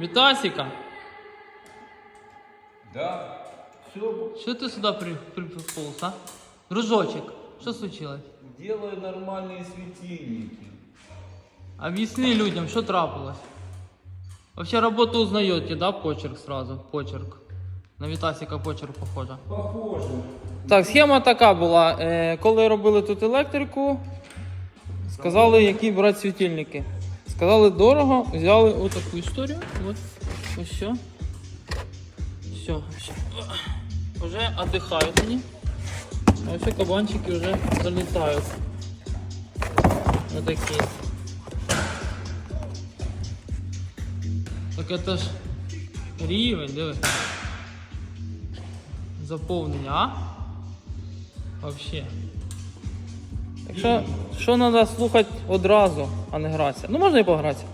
Вітасіка, Да. Все, що ти сюди при, приполз, а? Дружочек, що случилось? делаю нормальные светильники. Объясни людям, що трапилось. Вообще работу узнаете, да, почерк сразу? Почерк. На Вітасіка почерк похоже. Похоже. Так, схема така була. Е, коли робили тут електрику, сказали, які брати світильники. Сказали дорого, взяли отаку історію. От, ось все. Все, все. Вже віддихають вони. А ось кабанчики вже залітають. Отакі. Так це ж рівень, диви. Заповнення, а? Вообще. Так що, що треба слухати одразу, а не гратися. Ну можна і погратися.